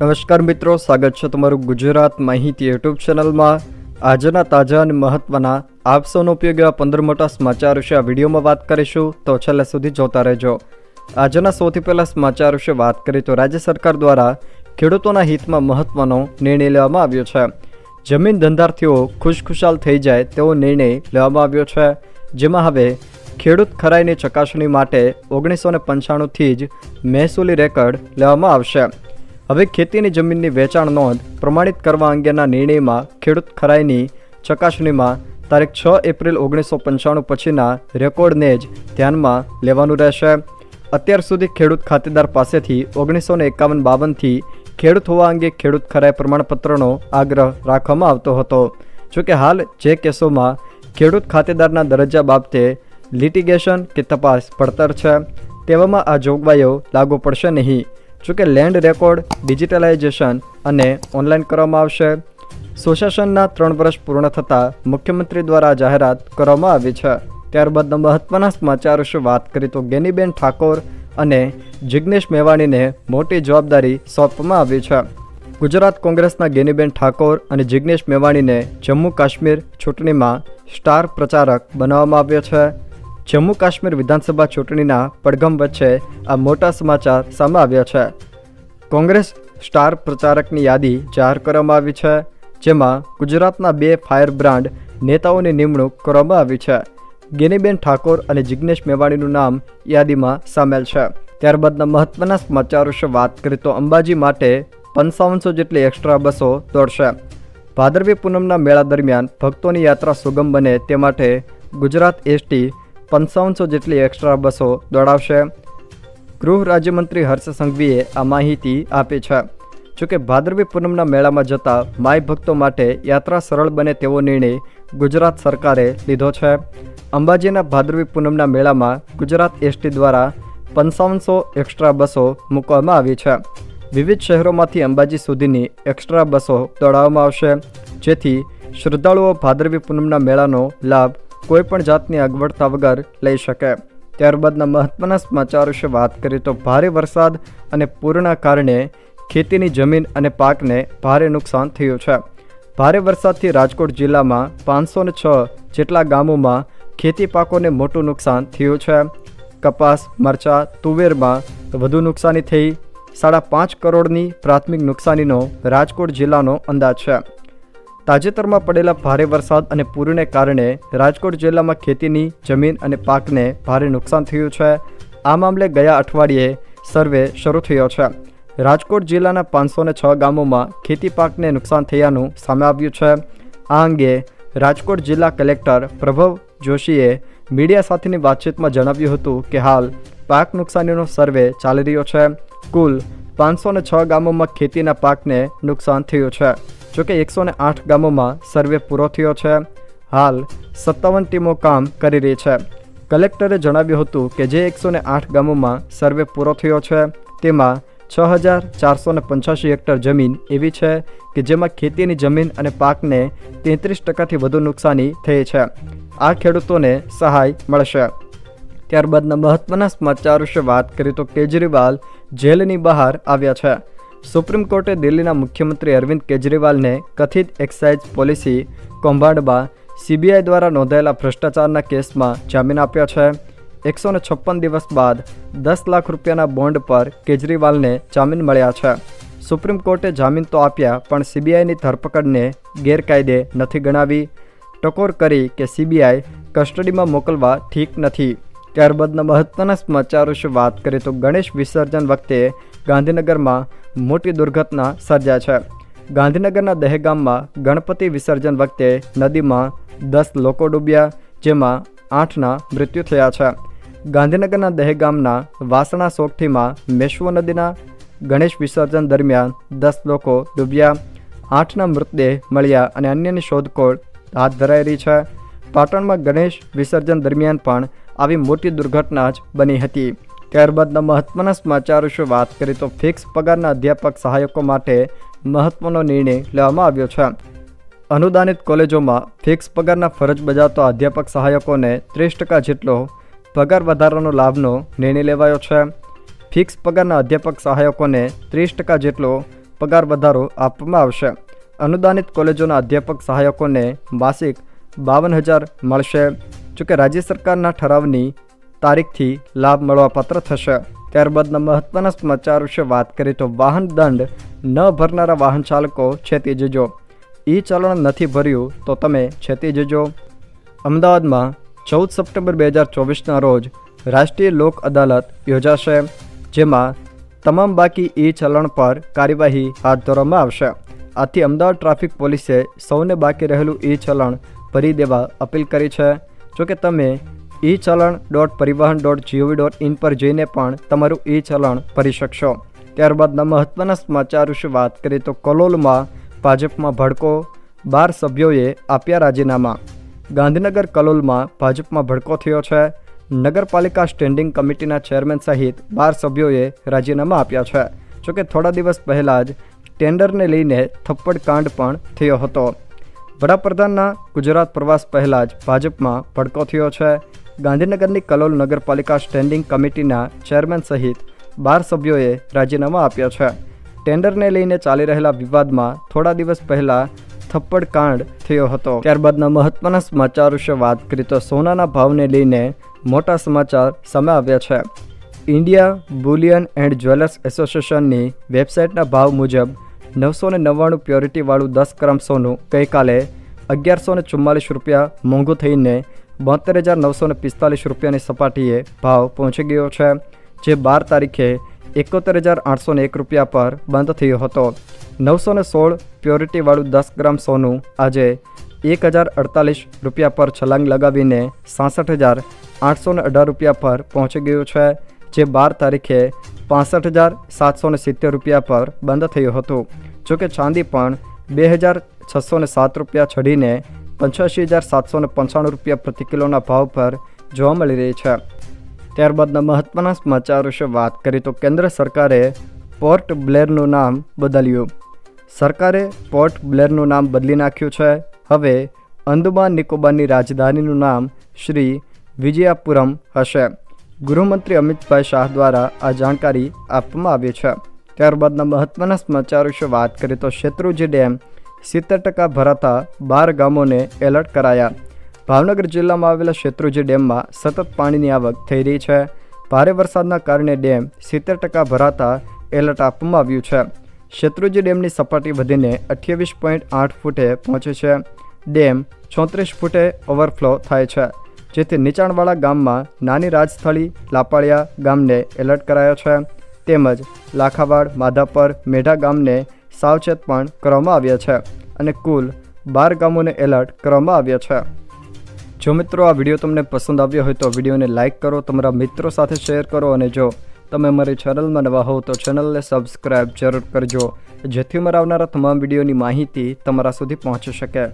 નમસ્કાર મિત્રો, સ્વાગત છે તમારું ગુજરાત માહિતી યુટ્યુબ ચેનલમાં. આજના તાજા અને મહત્વના આપસોનો ઉપયોગ એવા પંદર મોટા સમાચાર વિશે આ વિડીયોમાં વાત કરીશું, તો છેલ્લે સુધી જોતા રહેજો. આજના સૌથી પહેલાં સમાચાર વિશે વાત કરીએ તો રાજ્ય સરકાર દ્વારા ખેડૂતોના હિતમાં મહત્વનો નિર્ણય લેવામાં આવ્યો છે. જમીન ધંધાર્થીઓ ખુશખુશાલ થઈ જાય તેવો નિર્ણય લેવામાં આવ્યો છે. જેમાં હવે ખેડૂત ખરાઈની ચકાસણી માટે ઓગણીસો ને પંચાણુંથી જ મહેસૂલી રેકર્ડ લેવામાં આવશે. હવે ખેતીની જમીનની વેચાણ નોંધ પ્રમાણિત કરવા અંગેના નિર્ણયમાં ખેડૂત ખરાઈની ચકાસણીમાં તારીખ છ એપ્રિલ ઓગણીસો પંચાણું પછીના રેકોર્ડને જ ધ્યાનમાં લેવાનું રહેશે. અત્યાર સુધી ખેડૂત ખાતેદાર પાસેથી ઓગણીસો ને એકાવન બાવનથી ખેડૂત હોવા અંગે ખેડૂત ખરાઈ પ્રમાણપત્રનો આગ્રહ રાખવામાં આવતો હતો. જોકે હાલ જે કેસોમાં ખેડૂત ખાતેદારના દરજ્જા બાબતે લિટિગેશન કે તપાસ પડતર છે, તેવામાં આ જોગવાઈઓ લાગુ પડશે નહીં. જોકે લેન્ડ રેકોર્ડ, ડિજિટલાઇઝેશન અને ઓનલાઈન કરવામાં આવશે. સુશાસનના ત્રણ વર્ષ પૂર્ણ થતાં મુખ્યમંત્રી દ્વારા જાહેરાત કરવામાં આવી છે. ત્યારબાદના મહત્વના સમાચાર વિશે વાત કરીએ તો ગેનીબેન ઠાકોર અને જિગ્નેશ મેવાણીને મોટી જવાબદારી સોંપવામાં આવી છે. ગુજરાત કોંગ્રેસના ગેનીબેન ઠાકોર અને જિગ્નેશ મેવાણીને જમ્મુ કાશ્મીર ચૂંટણીમાં સ્ટાર પ્રચારક બનાવવામાં આવ્યો છે. જમ્મુ કાશ્મીર વિધાનસભા ચૂંટણીના પડઘમ વચ્ચે આ મોટા સમાચાર સામે આવ્યા છે. કોંગ્રેસ સ્ટાર પ્રચારકની યાદી જાહેર કરવામાં આવી છે, જેમાં ગુજરાતના બે ફાયર બ્રાન્ડ નેતાઓની નિમણૂક કરવામાં આવી છે. ગેનીબેન ઠાકોર અને જિજ્ઞેશ મેવાણીનું નામ યાદીમાં સામેલ છે. ત્યારબાદના મહત્વના સમાચાર વિશે વાત કરીએ તો અંબાજી માટે પંચાવનસો જેટલી એક્સ્ટ્રા બસો દોડશે. ભાદરવી પૂનમના મેળા દરમિયાન ભક્તોની યાત્રા સુગમ બને તે માટે ગુજરાત એસટી પંચાવનસો જેટલી એક્સ્ટ્રા બસો દોડાવશે. ગૃહ રાજ્યમંત્રી હર્ષ સંઘવીએ આ માહિતી આપી છે. જોકે ભાદરવી પૂનમના મેળામાં જતા માય ભક્તો માટે યાત્રા સરળ બને તેવો નિર્ણય ગુજરાત સરકારે લીધો છે. અંબાજીના ભાદરવી પૂનમના મેળામાં ગુજરાત એસટી દ્વારા પંચાવનસો એક્સ્ટ્રા બસો મૂકવામાં આવી છે. વિવિધ શહેરોમાંથી અંબાજી સુધીની એક્સ્ટ્રા બસો દોડાવવામાં આવશે. જેથી શ્રદ્ધાળુઓ ભાદરવી પૂનમના મેળાનો લાભ કોઈપણ જાતની અગવડતા વગર લઈ શકે. ત્યારબાદના મહત્વના સમાચાર વિશે વાત કરીએ તો ભારે વરસાદ અને પૂરના કારણે ખેતીની જમીન અને પાકને ભારે નુકસાન થયું છે. ભારે વરસાદથી રાજકોટ જિલ્લામાં પાંચસો ને છ જેટલા ગામોમાં ખેતી પાકોને મોટું નુકસાન થયું છે. કપાસ, મરચાં, તુવેરમાં વધુ નુકસાની થઈ. સાડા પાંચ કરોડની પ્રાથમિક નુકસાનીનો રાજકોટ જિલ્લાનો અંદાજ છે. તાજેતરમાં પડેલા ભારે વરસાદ અને પૂરને કારણે રાજકોટ જિલ્લામાં ખેતીની, જમીન અને પાકને ભારે નુકસાન થયું છે. આ મામલે ગયા અઠવાડિયે સર્વે શરૂ થયો છે. રાજકોટ જિલ્લાના પાંચસો છ ગામોમાં ખેતી પાકને નુકસાન થયાનું સામે આવ્યું છે. આ અંગે રાજકોટ જિલ્લા કલેક્ટર પ્રભવ જોશીએ મીડિયા સાથેની વાતચીતમાં જણાવ્યું હતું કે હાલ પાક નુકસાનીનો સર્વે ચાલી રહ્યો છે. કુલ પાંચસો છ ગામોમાં ખેતીના પાકને નુકસાન થયું છે. જોકે એકસો આઠ ગામોમાં સર્વે પૂરો થયો છે. હાલ સત્તાવન ટીમો કામ કરી રહી છે. કલેક્ટરે જણાવ્યું હતું કે જે એકસો આઠ ગામોમાં સર્વે પૂરો થયો છે, તેમાં છ હજાર ચારસો ને પંચ્યાસી હેક્ટર જમીન એવી છે કે જેમાં ખેતીની જમીન અને પાકને તેત્રીસ ટકાથી વધુ નુકસાની થઈ છે. આ ખેડૂતોને સહાય મળશે. ત્યારબાદના મહત્વના સમાચાર વિશે વાત કરીએ તો કેજરીવાલ જેલની બહાર આવ્યા છે. સુપ્રીમ કોર્ટે દિલ્હીના મુખ્યમંત્રી અરવિંદ કેજરીવાલને કથિત એક્સાઇઝ પોલિસી કૌભાંડમાં સીબીઆઈ દ્વારા નોંધાયેલા ભ્રષ્ટાચારના કેસમાં જામીન આપ્યા છે. એકસો છપ્પન દિવસ બાદ દસ લાખ રૂપિયાના બોન્ડ પર કેજરીવાલને જામીન મળ્યા છે. સુપ્રીમ કોર્ટે જામીન તો આપ્યા, પણ સીબીઆઈની ધરપકડને ગેરકાયદે નથી ગણાવી. ટકોર કરી કે સીબીઆઈ કસ્ટડીમાં મોકલવા ઠીક નથી. ત્યારબાદના મહત્વના સમાચાર વિશે વાત કરીએ તો ગણેશ વિસર્જન વખતે ગાંધીનગરમાં મોટી દુર્ઘટના સર્જ્યા છે. ગાંધીનગરના દહેગામમાં ગણપતિ વિસર્જન વખતે નદીમાં દસ લોકો ડૂબ્યા, જેમાં આઠના મૃત્યુ થયા છે. ગાંધીનગરના દહેગામના વાસણા સોગઠીમાં મેશ્વો નદીના ગણેશ વિસર્જન દરમિયાન દસ લોકો ડૂબ્યા, આઠના મૃતદેહ મળ્યા અને અન્યની શોધખોળ હાથ રહી છે. પાટણમાં ગણેશ વિસર્જન દરમિયાન પણ આવી મોટી દુર્ઘટના જ બની હતી. ત્યારબાદના મહત્વના સમાચાર વિશે વાત કરીએ તો ફિક્સ પગારના અધ્યાપક સહાયકો માટે મહત્વનો નિર્ણય લેવામાં આવ્યો છે. અનુદાનિત કોલેજોમાં ફિક્સ પગારના ફરજ બજાવતા અધ્યાપક સહાયકોને ત્રીસ ટકા જેટલો પગાર વધારાનો લાભનો નિર્ણય લેવાયો છે. ફિક્સ પગારના અધ્યાપક સહાયકોને ત્રીસ ટકા જેટલો પગાર વધારો આપવામાં આવશે. અનુદાનિત કોલેજોના અધ્યાપક સહાયકોને માસિક બાવન હજાર મળશે. જોકે રાજ્ય સરકારના ઠરાવની તારીખથી લાભ મળવાપાત્ર થશે. ત્યારબાદના મહત્વના સમાચાર વિશે વાત કરીએ તો વાહન દંડ ન ભરનારા વાહન ચાલકો છેતી જજો. ઈ ચલણ નથી ભર્યું તો તમે છેતી જજો. અમદાવાદમાં ચૌદ સપ્ટેમ્બર બે હજાર ચોવીસના રોજ રાષ્ટ્રીય લોક અદાલત યોજાશે, જેમાં તમામ બાકી ઈ ચલણ પર કાર્યવાહી હાથ ધરવામાં આવશે. આથી અમદાવાદ ટ્રાફિક પોલીસે સૌને બાકી રહેલું ઈ ચલણ ભરી દેવા અપીલ કરી છે. જોકે તમે ઈ ચલણ ડોટ પરિવહન ડોટ જીઓવી ડોટ ઇન પર જઈને પણ તમારું ઈ ચલણ ભરી શકશો. ત્યારબાદના મહત્વના સમાચાર વિશે વાત કરીએ તો કલોલમાં ભાજપમાં ભડકો બાર સભ્યોએ આપ્યા રાજીનામા. ગાંધીનગર કલોલમાં ભાજપમાં ભડકો થયો છે. નગરપાલિકા સ્ટેન્ડિંગ કમિટીના ચેરમેન સહિત બાર સભ્યોએ રાજીનામા આપ્યા છે. જોકે થોડા દિવસ પહેલાં જ ટેન્ડરને લઈને થપ્પડ કાંડ પણ થયો હતો. વડાપ્રધાનના ગુજરાત પ્રવાસ પહેલાં જ ભાજપમાં ભડકો થયો છે. ગાંધીનગરની કલોલ નગરપાલિકા સ્ટેન્ડિંગ કમિટીના ચેરમેન સહિત બાર સભ્યોએ રાજીનામા આપ્યા છે. ટેન્ડરને લઈને ચાલી રહેલા વિવાદમાં થોડા દિવસ પહેલાં થપ્પડ કાંડ થયો હતો. ત્યારબાદના મહત્વના સમાચાર વિશે વાત કરીએ તો સોનાના ભાવને લઈને મોટા સમાચાર સામે આવ્યા છે. ઇન્ડિયા બુલિયન એન્ડ જ્વેલર્સ એસોસિએશનની વેબસાઇટના ભાવ મુજબ નવસો ને નવ્વાણું પ્યોરિટીવાળું દસ ગ્રામ સોનું ગઈકાલે અગિયારસો ને ચુમ્માલીસ રૂપિયા મોંઘું થઈને બોતેર હજાર નવસો ને પિસ્તાલીસ રૂપિયાની સપાટીએ ભાવ પહોંચી ગયો છે, જે બાર તારીખે એકોતેર હજાર આઠસો ને એક રૂપિયા પર બંધ થયો હતો. નવસો ને સોળ પ્યોરિટીવાળું દસ ગ્રામ સોનું આજે એક હજાર અડતાલીસ રૂપિયા પર છલાંગ લગાવીને સાસઠ હજાર આઠસો અઢાર રૂપિયા પર પહોંચી ગયું છે, જે બાર તારીખે પાસઠ હજાર સાતસો સિત્તેર રૂપિયા પર બંધ થયું હતું. જોકે ચાંદી પણ બે હજાર છસો સાત રૂપિયા ચઢીને પંચ્યાસી હજાર સાતસો પંચાણું રૂપિયા પ્રતિ કિલોના ભાવ પર જોવા મળી રહી છે. ત્યારબાદના મહત્વના સમાચાર વિશે વાત કરીએ તો કેન્દ્ર સરકારે પોર્ટ બ્લેરનું નામ બદલ્યું. સરકારે પોર્ટ બ્લેરનું નામ બદલી નાખ્યું છે. હવે અંદમાન નિકોબારની રાજધાનીનું નામ શ્રી વિજયાપુરમ હશે. ગૃહમંત્રી અમિતભાઈ શાહ દ્વારા આ જાણકારી આપવામાં આવી છે. ત્યારબાદના મહત્વના સમાચાર વિશે વાત કરીએ તો શેત્રુજી ડેમ સિત્તેર ટકા ભરાતા બાર ગામોને એલર્ટ કરાયા. ભાવનગર જિલ્લામાં આવેલા શેત્રુજી ડેમમાં સતત પાણીની આવક થઈ રહી છે. ભારે વરસાદના કારણે ડેમ સિત્તેર ટકા ભરાતા એલર્ટ આપવામાં આવ્યું છે. શેત્રુજી ડેમની સપાટી વધીને અઠ્યાવીસ પોઈન્ટ આઠ ફૂટે પહોંચે છે. ડેમ ચોત્રીસ ફૂટે ઓવરફ્લો થાય છે. જેથી નીચાણવાળા ગામમાં નાની રાજસ્થળી લાપાળિયા ગામને એલર્ટ કરાયો છે. તેમજ લાખાવાડ, માધાપર, મેઢા ગામને સાવચેત પણ કરવામાં આવ્યા છે અને કુલ બાર ગામોને એલર્ટ કરવામાં આવ્યા છે. જો મિત્રો આ વીડિયો તમને પસંદ આવ્યો હોય તો વિડીયોને લાઇક કરો, તમારા મિત્રો સાથે શેર કરો અને જો તમે મારી ચેનલમાં નવા હો તો ચેનલને સબસ્ક્રાઈબ જરૂર કરજો, જેથી મારા આવનારા તમામ વિડીયોની માહિતી તમારા સુધી પહોંચી શકે.